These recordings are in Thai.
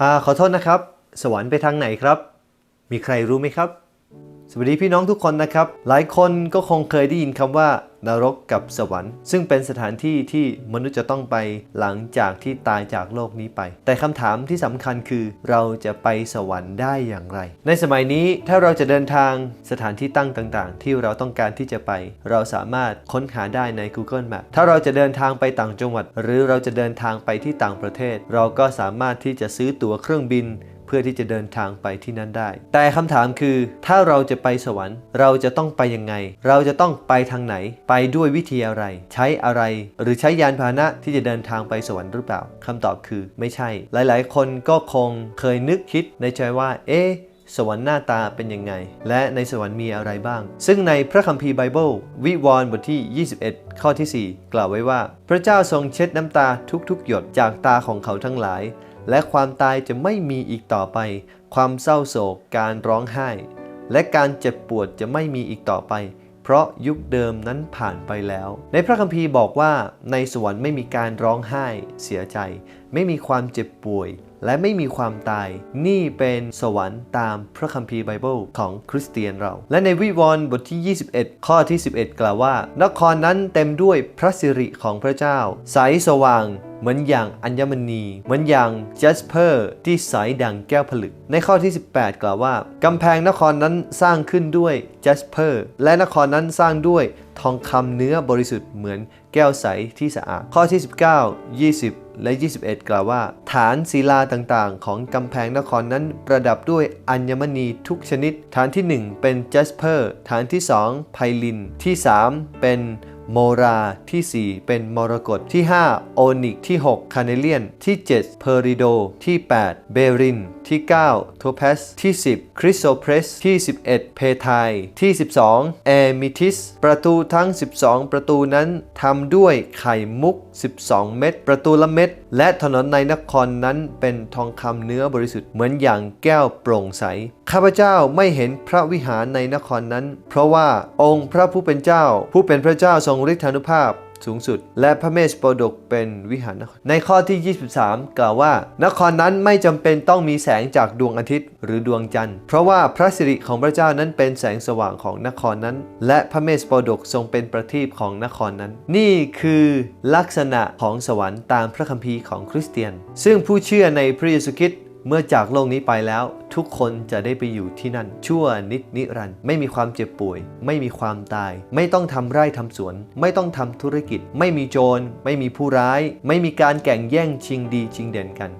อ่าขอโทษนะครับ สวรรค์ไปทางไหนครับ มีใครรู้ไหมครับ สวัสดีพี่น้องทุกคนนะครับ หลายคนก็คงเคยได้ยินคำว่านรกกับสวรรค์ ซึ่งเป็นสถานที่ที่มนุษย์จะต้องไปหลังจากที่ตายจากโลกนี้ไป แต่คำถามที่สำคัญคือเราจะไปสวรรค์ได้อย่างไร ในสมัยนี้ถ้าเราจะเดินทางสถานที่ตั้งต่าง ๆ ที่เราต้องการที่จะไป เราสามารถค้นหาได้ใน Google Map ถ้าเราจะเดินทางไปต่างจังหวัด หรือเราจะเดินทางไปที่ต่างประเทศ เราก็สามารถที่จะซื้อตั๋วเครื่องบิน เพื่อที่จะเดินทางไปที่นั่นได้ แต่คำถามคือถ้าเราจะไปสวรรค์ เราจะต้องไปยังไง เราจะต้องไปทางไหน ไปด้วยวิธีอะไร ใช้อะไร หรือใช้ยานพาหนะที่จะเดินทางไปสวรรค์หรือเปล่าคำตอบคือไม่ใช่ หลาย ๆ คนก็คงเคยนึกคิดในใจว่า เอ๊ะสวรรค์หน้าตาเป็นยังไง และในสวรรค์มีอะไรบ้าง ซึ่งในพระคัมภีร์ไบเบิล วิวรณ์บทที่ 21 ข้อที่ 4 กล่าวไว้ว่า พระเจ้าทรงเช็ดน้ำตาทุกๆ หยดจากตาของเขาทั้งหลาย และความตายจะไม่มีอีกต่อไป ความเศร้าโศก การร้องไห้ และการเจ็บปวดจะไม่มีอีกต่อไป เพราะยุคเดิมนั้นผ่านไปแล้ว ในพระคัมภีร์บอกว่าในสวรรค์ไม่มีการร้องไห้ เสียใจ ไม่มีความเจ็บป่วย และไม่มีความตาย นี่เป็นสวรรค์ตามพระคัมภีร์ไบเบิลของคริสเตียนเรา และในวิวรณ์บทที่ 21 ข้อที่ 11 กล่าวว่า นครนั้นเต็มด้วยพระสิริของพระเจ้า ใสสว่างเหมือนอย่างอัญมณี เหมือนอย่างเจสเพอร์ที่ใสดังแก้วผลึก ในข้อที่ 18 กล่าวว่า กำแพงนครนั้นสร้างขึ้นด้วยเจสเพอร์และนครนั้นสร้างด้วยทองคำเนื้อบริสุทธิ์เหมือน แก้วใสที่สะอาด ข้อที่ 19 20 และ 21 กล่าวว่า ฐานศิลาต่างๆ ของกำแพงนครนั้นประดับด้วยอัญมณีทุกชนิด ฐานที่ 1 เป็นจัสเพอร์ ฐานที่ 2 ไพลิน ที่ 3 เป็นโมราที่ 4 เป็นมรกตที่ 5 โอนิกที่ 6 คาเนเลียน ที่ 7 เพอริโด ที่ 8 เบรินที่ 9 โทเพสที่ 10 คริสโซเพรสที่ 11 เพทายที่ 12เอมิทิส ประตูทั้ง 12 ประตูนั้นทำด้วยไข่มุก 12 เม็ดประตูละเม็ดและถนนในนครนั้นเป็นทองคำเนื้อบริสุทธิ์เหมือนอย่างแก้วโปร่งใส ข้าพเจ้าไม่เห็นพระวิหารในนครนั้น เพราะว่าองค์พระผู้เป็นเจ้า ผู้เป็นพระเจ้าทรงฤทธานุภาพ สูงสุด และพระเมสโปรดกเป็นวิหารนครในข้อที่ 23 กล่าวว่า นครนั้นไม่จำเป็นต้องมีแสงจากดวงอาทิตย์หรือดวงจันทร์ เพราะว่าพระสิริของพระเจ้านั้นเป็นแสงสว่างของนครนั้น และพระเมสโปรดกทรงเป็นประทีปของนครนั้น นี่คือลักษณะของสวรรค์ตามพระคัมภีร์ของคริสเตียน ซึ่งผู้เชื่อในพระเยซูคริสต์ เมื่อจากโลกนี้ไปแล้วทุกคนจะได้ไปอยู่ที่นั่น ชั่วนิดนิรันด์ไม่มีความเจ็บป่วย ไม่มีความตาย ไม่ต้องทำไร่ทำสวน ไม่ต้องทำธุรกิจ ไม่มีโจร ไม่มีผู้ร้าย ไม่มีการแก่งแย่งชิงดีชิงเด่นกัน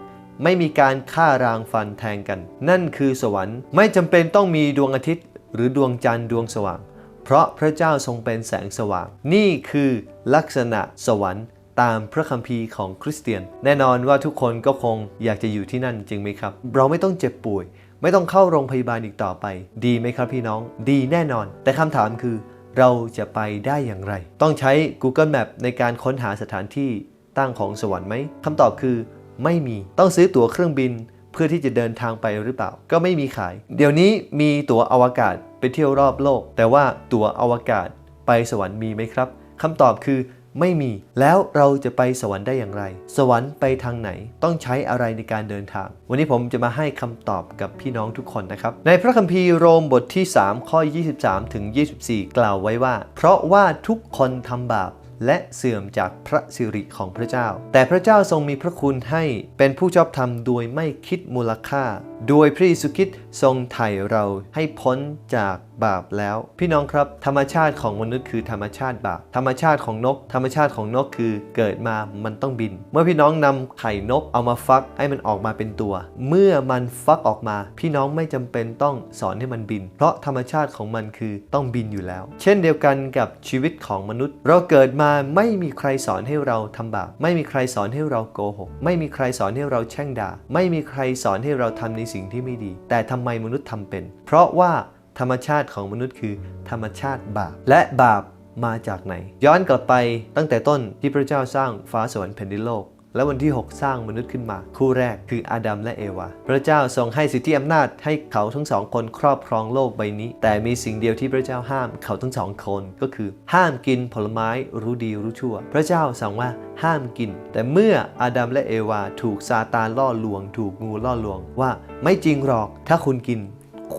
ไม่มีการฆ่ารางฟันแทงกัน นั่นคือสวรรค์ไม่จำเป็นต้องมีดวงอาทิตย์ หรือดวงจันทร์ดวงสว่าง เพราะพระเจ้าทรงเป็นแสงสว่าง นี่คือลักษณะสวรรค์ ตามพระคัมภีร์ของคริสเตียน แน่นอนว่าทุกคนก็คงอยากจะอยู่ที่นั่นจริงไหมครับ เราไม่ต้องเจ็บป่วย ไม่ต้องเข้าโรงพยาบาลอีกต่อไป ดีไหมครับพี่น้อง ดีแน่นอน แต่คำถามคือ เราจะไปได้อย่างไร ต้องใช้ Google Map ในการค้นหาสถานที่ตั้งของสวรรค์ไหมคำตอบคือไม่มีต้องซื้อตั๋วเครื่องบินเพื่อที่จะเดินทางไปหรือเปล่า ก็ไม่มีขาย เดี๋ยวนี้มีตั๋วอวกาศไปเที่ยวรอบโลก แต่ว่าตั๋วอวกาศไปสวรรค์มีไหมครับคำตอบคือ ไม่มี แล้วเราจะไปสวรรค์ได้อย่างไร สวรรค์ไปทางไหน ต้องใช้อะไรในการเดินทาง วันนี้ผมจะมาให้คำตอบกับพี่น้องทุกคนนะครับ ในพระคัมภีร์โรมบทที่ 3 ข้อ 23 ถึง 24 กล่าวไว้ว่า เพราะว่าทุกคนทำบาปและเสื่อมจากพระสิริของพระเจ้า แต่พระเจ้าทรงมีพระคุณให้เป็นผู้ชอบธรรมโดยไม่คิดมูลค่า โดยพระเยซูคริสต์ทรงไถ่เราให้พ้นจากบาปแล้ว พี่น้องครับ ธรรมชาติของมนุษย์คือธรรมชาติบาป ธรรมชาติของนก ธรรมชาติของนกคือเกิดมามันต้องบิน เมื่อพี่น้องนำไข่นกเอามาฟักให้มันออกมาเป็นตัว เมื่อมันฟักออกมา พี่น้องไม่จำเป็นต้องสอนให้มันบิน เพราะธรรมชาติของมันคือต้องบินอยู่แล้ว เช่นเดียวกันกับชีวิตของมนุษย์ เราเกิดมาไม่มีใครสอนให้เราทำบาป ไม่มีใครสอนให้เราโกหก ไม่มีใครสอนให้เราแช่งด่า ไม่มีใครสอนให้เราทำในสิ่งที่ไม่ดี แต่ทำไมมนุษย์ทำเป็น เพราะว่าธรรมชาติของมนุษย์คือ ธรรมชาติบาป และบาปมาจากไหน ย้อนกลับไปตั้งแต่ต้นที่พระเจ้าสร้างฟ้าสวรรค์แผ่นดินโลก และวันที่ 6 สร้างมนุษย์ขึ้นมา คู่แรกคืออาดัมและเอวา พระเจ้าทรงให้สิทธิอำนาจให้เขาทั้งสองคนครอบครองโลกใบนี้ แต่มีสิ่งเดียวที่พระเจ้าห้ามเขาทั้งสองคนก็คือ ห้ามกินผลไม้รู้ดีรู้ชั่ว พระเจ้าสั่งว่าห้ามกิน แต่เมื่ออาดัมและเอวาถูกซาตานล่อลวง ถูกงูล่อลวง ว่าไม่จริงหรอกถ้าคุณกิน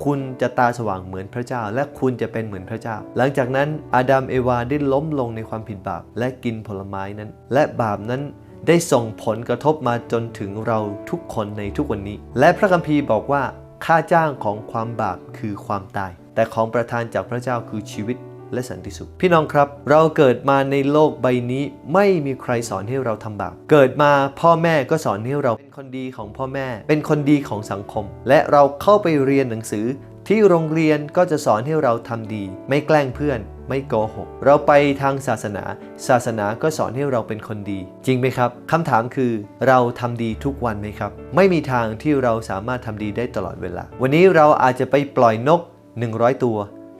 คุณจะตาสว่างเหมือนพระเจ้า และคุณจะเป็นเหมือนพระเจ้า หลังจากนั้นอาดัมเอวาได้ล้มลงในความผิดบาป และกินผลไม้นั้น และบาปนั้น ได้ส่งผลกระทบมาจนถึงเราทุกคนในทุกวันนี้ และพระคัมภีร์บอกว่าค่าจ้างของความบาปคือความตาย แต่ของประทานจากพระเจ้าคือชีวิตและสันติสุข พี่น้องครับ เราเกิดมาในโลกใบนี้ไม่มีใครสอนให้เราทำบาป เกิดมาพ่อแม่ก็สอนให้เราเป็นคนดีของพ่อแม่ เป็นคนดีของสังคม และเราเข้าไปเรียนหนังสือ ที่โรงเรียนก็จะสอนให้เราทำดี ไม่แกล้งเพื่อน ไม่โกหก เราไปทางศาสนา ศาสนาก็สอนให้เราเป็นคนดี จริงไหมครับคำถามคือเราทำดีทุกวันไหมครับ ไม่มีทางที่เราสามารถทำดีได้ตลอดเวลา วันนี้เราอาจจะไปปล่อยนก 100 ตัว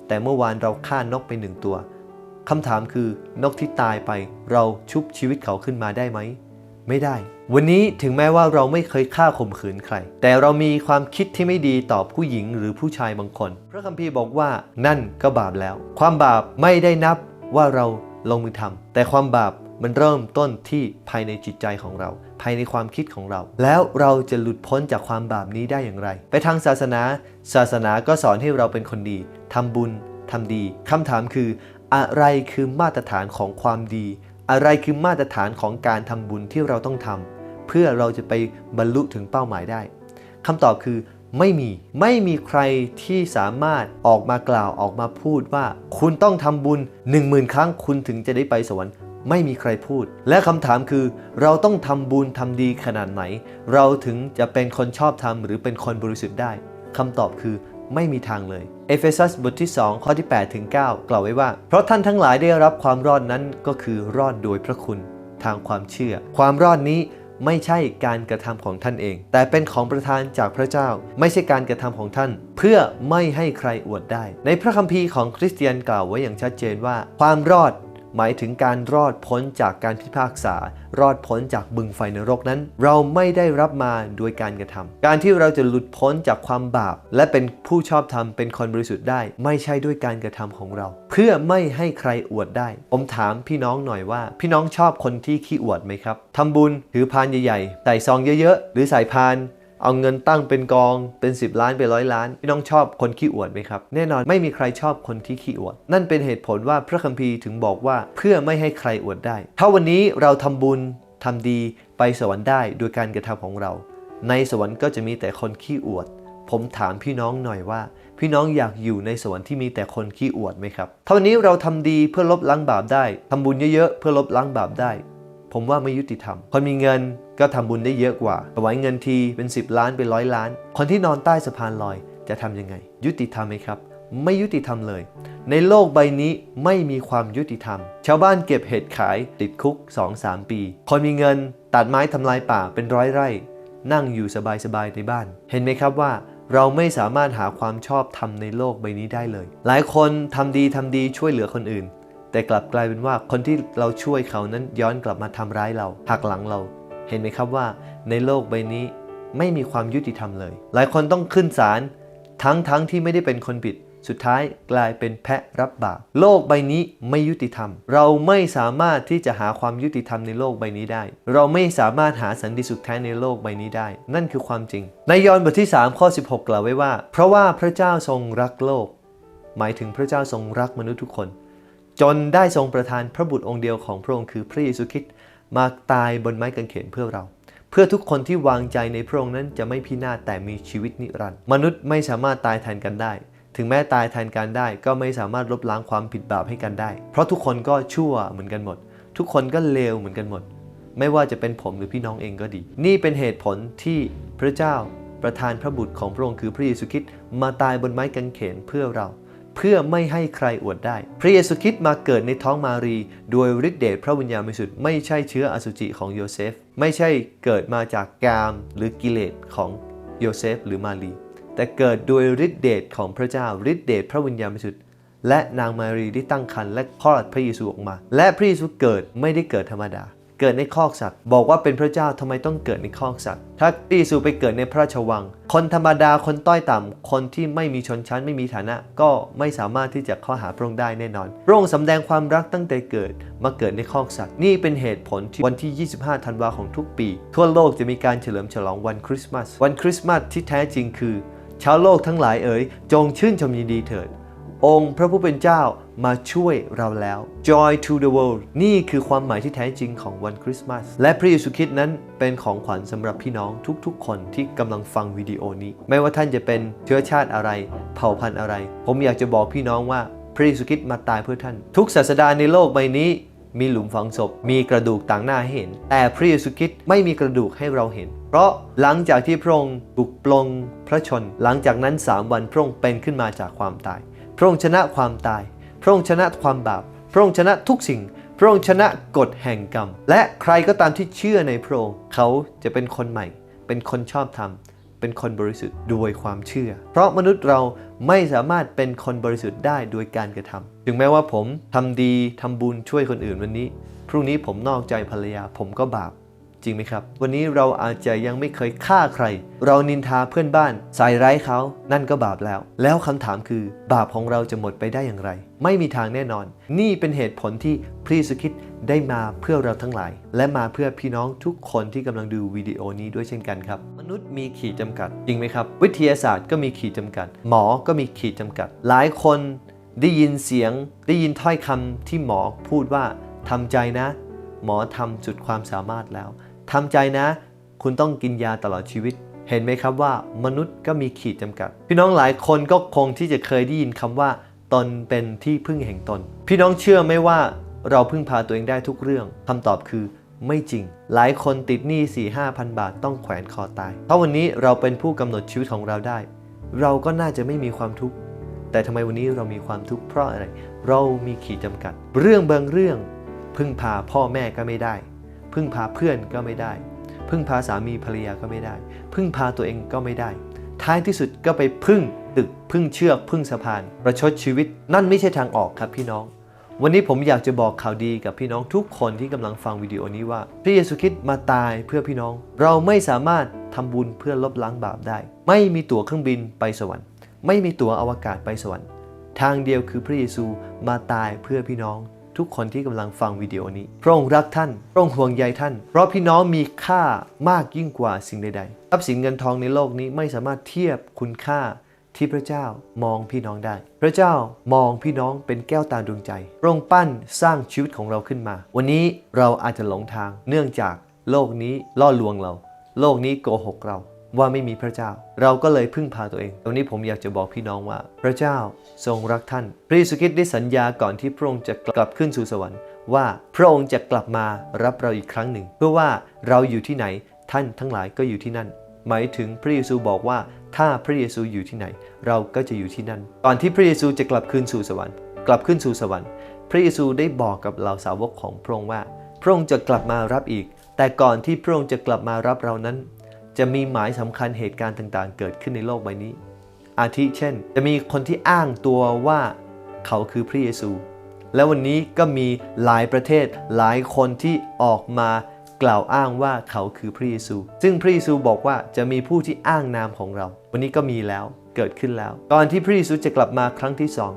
แต่เมื่อวานเราฆ่านกไปหนึ่งตัวคำถามคือนกที่ตายไป เราชุบชีวิตเขาขึ้นมาได้ไหม ไม่ได้ วันนี้ถึงแม้ว่าเราไม่เคยฆ่าข่มขืนใคร แต่เรามีความคิดที่ไม่ดีต่อผู้หญิงหรือผู้ชายบางคน พระคัมภีร์บอกว่านั่นก็บาปแล้ว ความบาปไม่ได้นับว่าเราลงมือทำแต่ความบาปมันเริ่มต้นที่ภายในจิตใจของเรา ภายในความคิดของเรา แล้วเราจะหลุดพ้นจากความบาปนี้ได้อย่างไร ไปทางศาสนา ศาสนาก็สอนให้เราเป็นคนดีทำบุญทำดีคำถามคือ อะไรคือมาตรฐานของความดี อะไรคือมาตรฐานของการทำบุญที่เราต้องทำเพื่อเราจะไปบรรลุถึงเป้าหมายได้คำตอบคือไม่มีไม่มีใครที่สามารถออกมากล่าวออกมาพูดว่า คุณต้องทำบุญ 1 0,000 ครั้งคุณถึงจะได้ไปสวรรค์ ไม่มีใครพูด และคำถามคือ เราต้องทำบุญทำดีขนาดไหน เราถึงจะเป็นคนชอบธรรมหรือเป็นคนบริสุทธิ์ได้คำตอบคือ ไม่มีทางเลย เอเฟซัสบทที่ 2 ข้อที่ 8 ถึง 9 กล่าวไว้ว่า เพราะท่านทั้งหลายได้รับความรอดนั้นก็คือรอดโดยพระคุณทางความเชื่อ ความรอดนี้ไม่ใช่การกระทำของท่านเอง แต่เป็นของประทานจากพระเจ้า ไม่ใช่การกระทำของท่าน เพื่อไม่ให้ใครอวดได้ ในพระคัมภีร์ของคริสเตียนกล่าวไว้อย่างชัดเจนว่า ความรอด หมายถึงการรอดพ้นจากการพิพากษา รอดพ้นจากบึงไฟนรกนั้น เราไม่ได้รับมาโดยการกระทำการที่เราจะหลุดพ้นจากความบาป และเป็นผู้ชอบธรรมเป็นคนบริสุทธิ์ได้ ไม่ใช่ด้วยการกระทำของเรา เพื่อไม่ให้ใครอวดได้ ผมถามพี่น้องหน่อยว่า พี่น้องชอบคนที่ขี้อวดไหมครับทำบุญถือพานใหญ่ๆใส่ซองเยอะๆ หรือใส่พาน เอาเงินตั้งเป็นกองเป็น 10 ล้านเป็นร้อยล้านพี่น้องชอบคนขี้อวดไหมครับ แน่นอนไม่มีใครชอบคนที่ขี้อวด นั่นเป็นเหตุผลว่าพระคัมภีร์ถึงบอกว่าเพื่อไม่ให้ใครอวดได้ ถ้าวันนี้เราทำบุญทำดีไปสวรรค์ได้โดยการกระทำของเรา ในสวรรค์ก็จะมีแต่คนขี้อวด ผมถามพี่น้องหน่อยว่า พี่น้องอยากอยู่ในสวรรค์ที่มีแต่คนขี้อวดไหมครับถ้าวันนี้เราทำดีเพื่อลบล้างบาปได้ทำบุญเยอะๆเพื่อลบล้างบาปได้ ผมว่าไม่ยุติธรรมคนมีเงิน ก็ทำบุญได้เยอะกว่าถวายเงินทีเป็น 10 ล้านเป็นร้อยล้าน คนที่นอนใต้สะพานลอยจะทำยังไง ยุติธรรมไหมครับ ไม่ยุติธรรมเลย ในโลกใบนี้ไม่มีความยุติธรรม ชาวบ้านเก็บเห็ดขายติดคุก 2-3 ปี คนมีเงินตัดไม้ทำลายป่าเป็นร้อยไร่ นั่งอยู่สบายๆในบ้าน เห็นไหมครับว่าเราไม่สามารถหาความชอบธรรมในโลกใบนี้ได้เลย หลายคนทำดีทำดีช่วยเหลือคนอื่น แต่กลับกลายเป็นว่าคนที่เราช่วยเขานั้นย้อนกลับมาทำร้ายเราหักหลังเรา เห็นไหมครับว่าในโลกใบนี้ไม่มีความยุติธรรมเลย หลายคนต้องขึ้นศาลทั้งทั้งที่ไม่ได้เป็นคนผิด สุดท้ายกลายเป็นแพะรับบาป โลกใบนี้ไม่ยุติธรรม เราไม่สามารถที่จะหาความยุติธรรมในโลกใบนี้ได้ เราไม่สามารถหาสันติสุขแท้ในโลกใบนี้ได้ นั่นคือความจริง ในยอห์นบทที่ 3 ข้อ 16 กล่าวไว้ว่า เพราะว่าพระเจ้าทรงรักโลก หมายถึงพระเจ้าทรงรักมนุษย์ทุกคน จนได้ทรงประทานพระบุตรองค์เดียวของพระองค์คือพระเยซูคริสต์ มาตายบนไม้กางเขนเพื่อเรา เพื่อทุกคนที่วางใจในพระองค์นั้นจะไม่พินาศแต่มีชีวิตนิรันดร์มนุษย์ไม่สามารถตายแทนกันได้ ถึงแม้ตายแทนกันได้ ก็ไม่สามารถลบล้างความผิดบาปให้กันได้ เพราะทุกคนก็ชั่วเหมือนกันหมด ทุกคนก็เลวเหมือนกันหมด ไม่ว่าจะเป็นผมหรือพี่น้องเองก็ดี นี่เป็นเหตุผลที่พระเจ้าประทานพระบุตรของพระองค์คือพระเยซูคริสต์มาตายบนไม้กางเขนเพื่อเรา เพื่อไม่ให้ใครอวดได้ พระเยซูคริสต์มาเกิดในท้องมารี โดยฤทธิเดชพระวิญญาณบริสุทธิ์ไม่ใช่เชื้ออสุจิของโยเซฟ ไม่ใช่เกิดมาจากกามหรือกิเลสของโยเซฟหรือมารี แต่เกิดโดยฤทธิเดชของพระเจ้าฤทธิเดชพระวิญญาณบริสุทธิ์และนางมารีได้ตั้งครรภ์และคลอดพระเยซูออกมา และพระเยซูเกิดไม่ได้เกิดธรรมดา เกิดในคอกสัตว์ บอกว่าเป็นพระเจ้าทำไมต้องเกิดในคอกสัตว์ ถ้าพระเยซูไปเกิดในพระราชวัง คนธรรมดาคนต้อยต่ำคนที่ไม่มีชนชั้นไม่มีฐานะ ก็ไม่สามารถที่จะเข้าหาพระองค์ได้แน่นอน พระองค์สำแดงความรักตั้งแต่เกิดมาเกิดในคอกสัตว์ นี่เป็นเหตุผลที่วันที่ 25 ธันวาของทุกปี ทั่วโลกจะมีการเฉลิมฉลองวันคริสต์มาส วันคริสต์มาสที่แท้จริงคือ ชาวโลกทั้งหลายเอ๋ยจงชื่นชมยินดีเถิด องค์พระผู้เป็นเจ้ามาช่วยเราแล้ว Joy to the world นี่คือความหมายที่แท้จริงของวันคริสต์มาส และพระเยซูคริสต์นั้นเป็นของขวัญสำหรับพี่น้องทุกๆ คนที่กำลังฟังวิดีโอนี้ ไม่ว่าท่านจะเป็นเชื้อชาติอะไร เผ่าพันธุ์อะไร ผมอยากจะบอกพี่น้องว่าพระเยซูคริสต์มาตายเพื่อท่าน ทุกศาสดาในโลกใบนี้มีหลุมฝังศพ มีกระดูกต่างหน้าให้เห็น แต่พระเยซูคริสต์ไม่มีกระดูกให้เราเห็น เพราะหลังจากที่พระองค์ถูกปลงพระชน หลังจากนั้น3วันพระองค์เป็นขึ้นมาจากความตาย พระองค์ชนะความตาย พระองค์ชนะความบาป พระองค์ชนะทุกสิ่ง พระองค์ชนะกฎแห่งกรรม และใครก็ตามที่เชื่อในพระองค์เขาจะเป็นคนใหม่ เป็นคนชอบธรรม เป็นคนบริสุทธิ์ด้วยความเชื่อ เพราะมนุษย์เราไม่สามารถเป็นคนบริสุทธิ์ได้โดยการกระทำถึงแม้ว่าผมทำดีทำบุญช่วยคนอื่นวันนี้ พรุ่งนี้ผมนอกใจภรรยาผมก็บาป จริงไหมครับ วันนี้เราอาจจะยังไม่เคยฆ่าใคร เรานินทาเพื่อนบ้าน ใส่ร้ายเขา นั่นก็บาปแล้ว แล้วคำถามคือบาปของเราจะหมดไปได้อย่างไร ไม่มีทางแน่นอน นี่เป็นเหตุผลที่พระเยซูคริสต์ได้มาเพื่อเราทั้งหลาย และมาเพื่อพี่น้องทุกคนที่กำลังดูวิดีโอนี้ด้วยเช่นกันครับ มนุษย์มีขีดจำกัด จริงไหมครับ วิทยาศาสตร์ก็มีขีดจำกัด หมอก็มีขีดจำกัด หลายคนได้ยินเสียง ได้ยินถ้อยคำที่หมอพูดว่าทำใจนะ หมอทำจุดความสามารถแล้ว ทำใจนะ คุณต้องกินยาตลอดชีวิต เห็นไหมครับว่ามนุษย์ก็มีขีดจำกัด พี่น้องหลายคนก็คงที่จะเคยได้ยินคำว่า ตนเป็นที่พึ่งแห่งตน พี่น้องเชื่อไหมว่าเราพึ่งพาตัวเองได้ทุกเรื่องคำตอบคือไม่จริง หลายคนติดหนี้4 5พันบาทต้องแขวนคอตาย ถ้าวันนี้เราเป็นผู้กำหนดชีวิตของเราได้ เราก็น่าจะไม่มีความทุกข์แต่ทำไมวันนี้เรามีความทุกข์เพราะอะไร เรามีขีดจำกัด เรื่องบางเรื่อง พึ่งพาพ่อแม่ก็ไม่ได้ พึ่งพาเพื่อนก็ไม่ได้ พึ่งพาสามีภรรยาก็ไม่ได้ พึ่งพาตัวเองก็ไม่ได้ ท้ายที่สุดก็ไปพึ่งตึกพึ่งเชือกพึ่งสะพาน ประชดชีวิตนั่นไม่ใช่ทางออกครับพี่น้อง วันนี้ผมอยากจะบอกข่าวดีกับพี่น้องทุกคนที่กำลังฟังวิดีโอนี้ว่า พระเยซูคริสต์มาตายเพื่อพี่น้อง เราไม่สามารถทำบุญเพื่อลบล้างบาปได้ ไม่มีตั๋วเครื่องบินไปสวรรค์ ไม่มีตั๋วอวกาศไปสวรรค์ ทางเดียวคือพระเยซูมาตายเพื่อพี่น้อง ทุกคนที่กำลังฟังวิดีโอนี้ พระองค์รักท่าน พระองค์ห่วงใยท่าน เพราะพี่น้องมีค่ามากยิ่งกว่าสิ่งใดๆทรัพย์สินเงินทองในโลกนี้ไม่สามารถเทียบคุณค่าที่พระเจ้ามองพี่น้องได้ พระเจ้ามองพี่น้องเป็นแก้วตาดวงใจพระองค์ปั้นสร้างชีวิตของเราขึ้นมา วันนี้เราอาจจะหลงทางเนื่องจากโลกนี้ล่อลวงเรา โลกนี้โกหกเรา ว่าไม่มีพระเจ้า เราก็เลยพึ่งพาตัวเอง ตรงนี้ผมอยากจะบอกพี่น้องว่า พระเจ้าทรงรักท่าน พระเยซูคริสต์ได้สัญญาก่อนที่พระองค์จะกลับขึ้นสู่สวรรค์ว่าพระองค์จะกลับมารับเราอีกครั้งหนึ่ง เพื่อว่าเราอยู่ที่ไหนท่านทั้งหลายก็อยู่ที่นั่น หมายถึงพระเยซูบอกว่าถ้าพระเยซูอยู่ที่ไหน เราก็จะอยู่ที่นั่น ก่อนที่พระเยซูจะกลับคืนสู่สวรรค์ กลับขึ้นสู่สวรรค์ พระเยซูได้บอกกับเหล่าสาวกของพระองค์ว่า พระองค์จะกลับมารับอีก แต่ก่อนที่พระองค์จะกลับมารับเรานั้น จะมีหมายสำคัญเหตุการณ์ต่างๆ เกิดขึ้นในโลกใบนี้ อาทิเช่น จะมีคนที่อ้างตัวว่าเขาคือพระเยซู และวันนี้ก็มีหลายประเทศหลายคนที่ออกมากล่าวอ้างว่าเขาคือพระเยซู ซึ่งพระเยซูบอกว่าจะมีผู้ที่อ้างนามของเรา วันนี้ก็มีแล้วเกิดขึ้นแล้ว ก่อนที่พระเยซูจะกลับมาครั้งที่สอง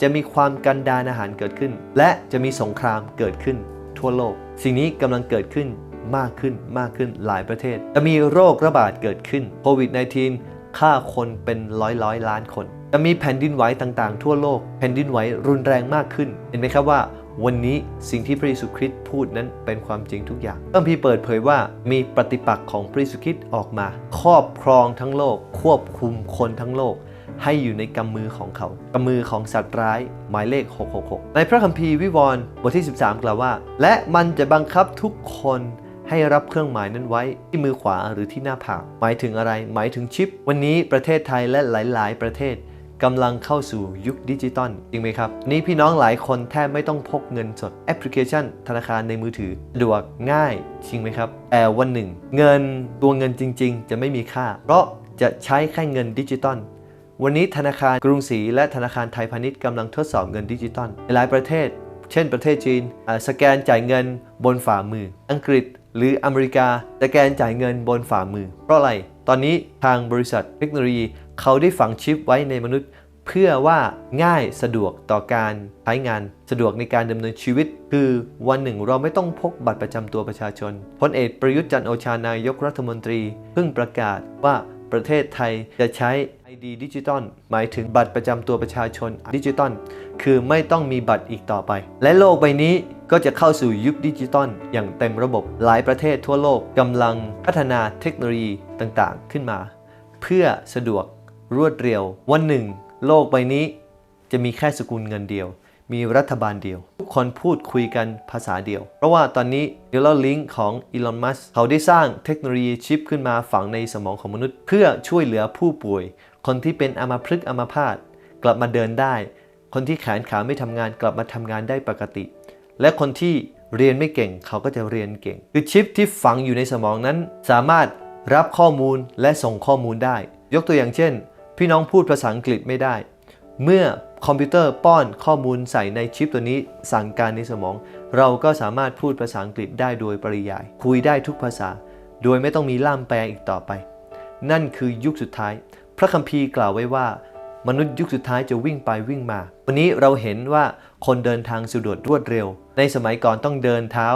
จะมีความกันดารอาหารเกิดขึ้น และจะมีสงครามเกิดขึ้นทั่วโลก สิ่งนี้กำลังเกิดขึ้น มากขึ้นมากขึ้นหลายประเทศ จะมีโรคระบาดเกิดขึ้นโควิด -19 ฆ่าคนเป็นร้อยร้อยล้านคน จะมีแผ่นดินไหวต่างๆ ทั่วโลก แผ่นดินไหวรุนแรงมากขึ้น เห็นไหมครับว่าวันนี้สิ่งที่พระเยซูคริสต์พูดนั้นเป็นความจริงทุกอย่างพระคัมภีเปิดเผยว่ามีปฏิปักษ์ของพระเยซูคริสต์ออกมา ครอบครองทั้งโลก ควบคุมคนทั้งโลก ให้อยู่ในกำมือของเขา กำมือของสัตว์ร้าย หมายเลข 666 ในพระคัมภีร์วิวรณ์บทที่ 13 กล่าวว่า และมันจะบังคับทุกคน ให้รับเครื่องหมายนั้นไว้ที่มือขวาหรือที่หน้าผากหมายถึงอะไร หมายถึงชิป วันนี้ประเทศไทยและหลาย ๆ ประเทศกำลังเข้าสู่ยุคดิจิตอลจริงไหมครับ นี่พี่น้องหลายคนแทบไม่ต้องพกเงินสดแอปพลิเคชัน ธนาคารในมือถือสะดวกง่ายจริงไหมครับ แต่วันหนึ่ง เงินตัวเงินจริง ๆ จะไม่มีค่า เพราะจะใช้แค่เงินดิจิตอลวันนี้ธนาคารกรุงศรีและธนาคารไทยพาณิชย์กำลังทดสอบเงินดิจิตอลในหลายประเทศ เช่นประเทศจีนสแกนจ่ายเงินบนฝ่ามือ อังกฤษ หรืออเมริกาสแกนจ่ายเงินบนฝ่ามือ เพราะอะไร ตอนนี้ทางบริษัทเทคโนโลยีเขาได้ฝังชิปไว้ในมนุษย์ เพื่อว่าง่ายสะดวกต่อการใช้งานสะดวกในการดำเนินชีวิต คือวันหนึ่งเราไม่ต้องพกบัตรประจำตัวประชาชนพลเอกประยุทธ์จันโอชานายกรัฐมนตรี เพิ่งประกาศว่าประเทศไทยจะใช้ ID ดิจิตอลหมายถึงบัตรประจำตัวประชาชนดิจิตอลคือไม่ต้องมีบัตรอีกต่อไป และโลกใบนี้ก็จะเข้าสู่ยุคดิจิตอลอย่างเต็มระบบหลายประเทศทั่วโลกกำลังพัฒนาเทคโนโลยีต่างๆ ขึ้นมา เพื่อสะดวกรวดเร็ว วันหนึ่ง โลกใบนี้ จะมีแค่สกุลเงินเดียว มีรัฐบาลเดียว ทุกคนพูดคุยกันภาษาเดียว เพราะว่าตอนนี้ Neuralink ของ Elon Musk เขาได้สร้างเทคโนโลยีชิปขึ้นมาฝังในสมองของมนุษย์ เพื่อช่วยเหลือผู้ป่วย คนที่เป็นอัมพฤกษ์อัมพาตกลับมาเดินได้ คนที่แขนขาไม่ทำงานกลับมาทำงานได้ปกติ และคนที่เรียนไม่เก่งเขาก็จะเรียนเก่ง คือชิปที่ฝังอยู่ในสมองนั้น สามารถรับข้อมูลและส่งข้อมูลได้ ยกตัวอย่างเช่น พี่น้องพูดภาษาอังกฤษไม่ได้ เมื่อคอมพิวเตอร์ป้อนข้อมูลใส่ในชิปตัวนี้สั่งการในสมอง เราก็สามารถพูดภาษาอังกฤษได้โดยปริยาย คุยได้ทุกภาษา โดยไม่ต้องมีล่ามแปลอีกต่อไป นั่นคือยุคสุดท้าย พระคัมภีร์กล่าวไว้ว่ามนุษย์ยุคสุดท้ายจะวิ่งไปวิ่งมา วันนี้เราเห็นว่าคนเดินทางสะดวกรวดเร็ว ในสมัยก่อนต้องเดินเท้า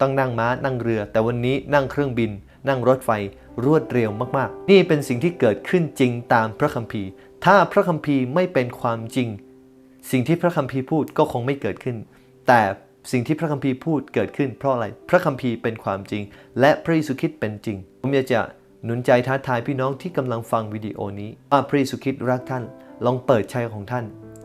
ต้องนั่งม้านั่งเรือ แต่วันนี้นั่งเครื่องบิน นั่งรถไฟรวดเร็วมากๆ นี่เป็นสิ่งที่เกิดขึ้นจริงตามพระคัมภีร์ ถ้าพระคัมภีร์ไม่เป็นความจริง สิ่งที่พระคัมภีร์พูดก็คงไม่เกิดขึ้น แต่สิ่งที่พระคัมภีร์พูดเกิดขึ้นเพราะอะไร พระคัมภีร์เป็นความจริง และพระเยซูคริสต์เป็นจริง ผมอยากจะ หนุนใจท้าทายพี่น้องที่กำลังฟังวิดีโอนี้ว่าพระเยซูคริสต์รักท่าน ลองเปิดใจของท่าน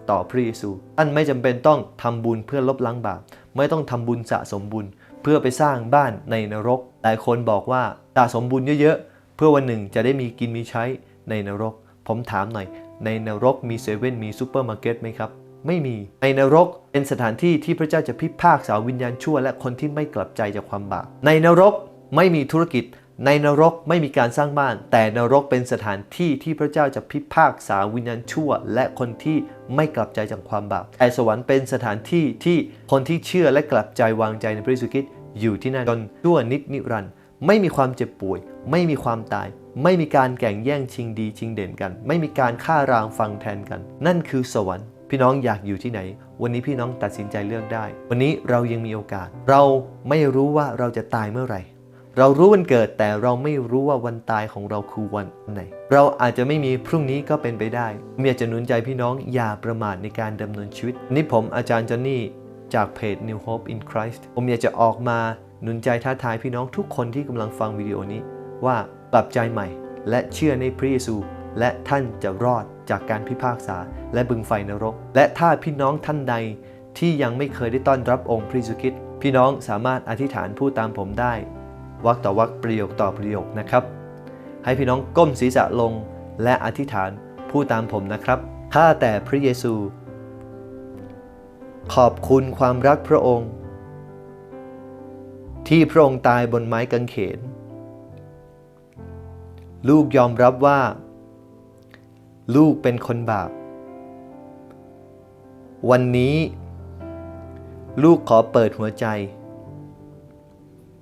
ต่อพระเยซู ท่านไม่จำเป็นต้องทำบุญเพื่อลบล้างบาป ไม่ต้องทำบุญสะสมบุญ เพื่อไปสร้างบ้านในนรก หลายคนบอกว่าสะสมบุญเยอะๆ เพื่อวันหนึ่งจะได้มีกินมีใช้ในนรก ผมถามหน่อย ในนรกมีเซเว่นมีซูเปอร์มาร์เก็ตไหมครับ ไม่มี ในนรกเป็นสถานที่ที่พระเจ้าจะพิพากษาวิญญาณชั่ว และคนที่ไม่กลับใจจากความบาป ในนรกไม่มีธุรกิจ ในนรกไม่มีการสร้างบ้าน แต่นรกเป็นสถานที่ที่พระเจ้าจะพิพากษาวิญญาณชั่ว และคนที่ไม่กลับใจจากความบาปแต่สวรรค์เป็นสถานที่ที่คนที่เชื่อและกลับใจวางใจในพระเยซูคริสต์อยู่ที่นั่นจนชั่วนิดนิรันดร์ไม่มีความเจ็บป่วย ไม่มีความตาย ไม่มีการแข่งแย่งชิงดีชิงเด่นกัน ไม่มีการฆ่ารางฟังแทนกัน นั่นคือสวรรค์ พี่น้องอยากอยู่ที่ไหน วันนี้พี่น้องตัดสินใจเลือกได้ วันนี้เรายังมีโอกาส เราไม่รู้ว่าเราจะตายเมื่อไหร่ เรารู้วันเกิดแต่เราไม่รู้ว่าวันตายของเราคือวันไหน เราอาจจะไม่มีพรุ่งนี้ก็เป็นไปได้ผมอยจะหนุนใจพี่น้องอย่าประมาทในการดำเนินชีวิต นี่ผมอาจารย์จอนนี่จากเพจ New Hope in Christ ผมอยากจะออกมาหนุนใจท้าทายพี่น้องทุกคนที่กำลังฟังวิดีโอนี้ ว่ากลับใจใหม่ และเชื่อในพระเยซู และท่านจะรอดจากการพิพากษา และบึงไฟนรก และถ้าพี่น้องท่านใดที่ยังไม่เคยได้ต้อนรับองค์พระเยซูคริสต์พี่น้องสามารถอธิษฐานพูดตามผมได้ วักต่อวักประโยคต่อประโยคนะครับ ให้พี่น้องก้มศีรษะลงและอธิษฐานพูดตามผมนะครับข้าแต่พระเยซู ขอบคุณความรักพระองค์ ที่พระองค์ตายบนไม้กางเขน ลูกยอมรับว่า ลูกเป็นคนบาป วันนี้ ลูกขอเปิดหัวใจ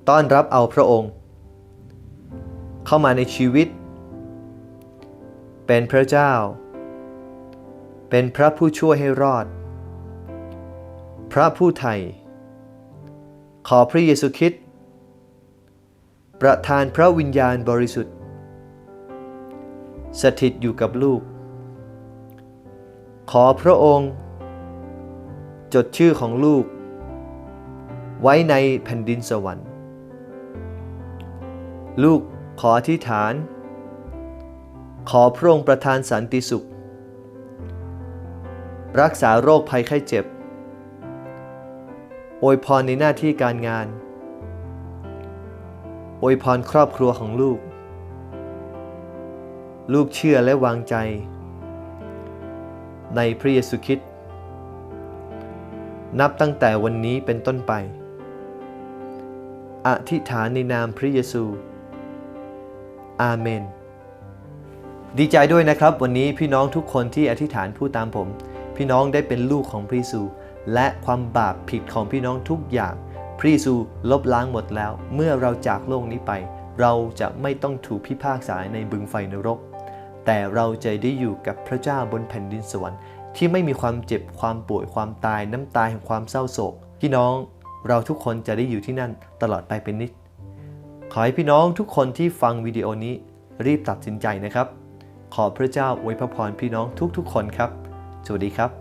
ต้อนรับเอาพระองค์ เข้ามาในชีวิต เป็นพระเจ้า เป็นพระผู้ช่วยให้รอด พระผู้ไถ่ขอพระเยซูคริสต์ประทานพระวิญญาณบริสุทธิ์ สถิตอยู่กับลูก ขอพระองค์ จดชื่อของลูก ไว้ในแผ่นดินสวรรค์ ลูกขออธิษฐาน ขอพระองค์ประทานสันติสุข รักษาโรคภัยไข้เจ็บ อวยพรในหน้าที่การงาน อวยพรครอบครัวของลูก ลูกเชื่อและวางใจ ในพระเยซูคริสต์นับตั้งแต่วันนี้เป็นต้นไป อธิษฐานในนามพระเยซู อาเมน ดีใจด้วยนะครับ วันนี้พี่น้องทุกคนที่อธิษฐานพูดตามผม พี่น้องได้เป็นลูกของพระเยซู และความบาปผิดของพี่น้องทุกอย่างพระเยซูลบล้างหมดแล้ว เมื่อเราจากโลกนี้ไป เราจะไม่ต้องถูกพิพากษาในบึงไฟนรก แต่เราจะได้อยู่กับพระเจ้าบนแผ่นดินสวรรค์ที่ไม่มีความเจ็บความป่วยความตายน้ำตาแห่งความเศร้าโศกพี่น้องเราทุกคนจะได้อยู่ที่นั่นตลอดไปเป็นนิจ ขอให้พี่น้องทุกคนที่ฟังวิดีโอนี้รีบตัดสินใจนะครับ ขอพระเจ้าอวยพรพี่น้องทุกๆคนครับ สวัสดีครับ